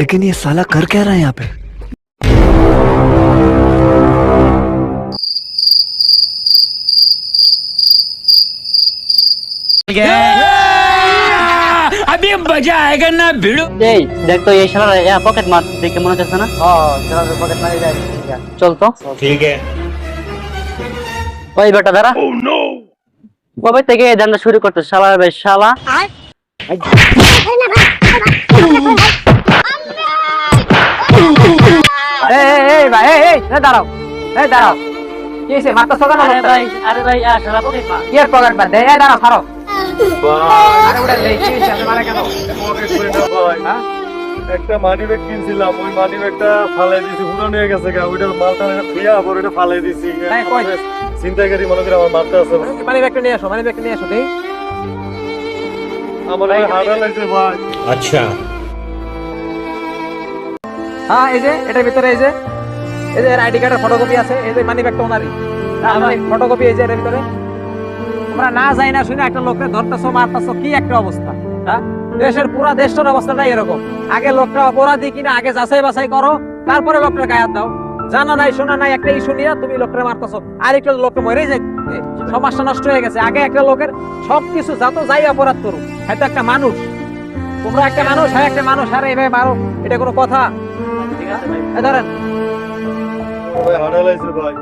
लेकिन ये साला कर क्या रहा है यहाँ पे अभी मजा आएगा ना भिड़ो এই দেখ তো এই শালা ইয়া পকেট মার দেখে মনে হচ্ছে না পকেট মারি যায় চল তো ठीक है ওই বেটা দাঁড়া কবে থেকে এই ধান্দা শুরু করতে শালা বেশ শালা হ্যাঁ? একটা মানি ব্যাগ কিনছিলাম ওই মানি ব্যাগটা ফালাই দিছি পুরো নিয়ে গেছে গা ওইটা মালটা ফিয়া আবার ওইটা ফালাই দিছি? চিন্তাকারী মনে করে আমার মারতে আছে মানি ব্যাগটা নিয়ে আসো মানি ব্যাগটা নিয়ে আসো দেই দেশের এরকম। আগে লোকটা অপরাধী কিনা আগে যাচাই বাছাই করো তারপরে লোকটা গায়ে দাও। জানা নাই শোনা নাই একটা ইস্যু নিয়ে তুমি লোকটা মারতেছো। আর একটা লোকটা মরে যায় সমাজটা নষ্ট হয়ে গেছে। আগে একটা লোকের সবকিছু যত যাই অপরাধ করুক। হয়তো একটা মানুষ। তোমরা একটা মানুষ হ্যাঁ একটা মানুষ। আরে এভাবে মারো এটা কোনো কথা। ঠিক আছে ভাই। ধরেন। ভাই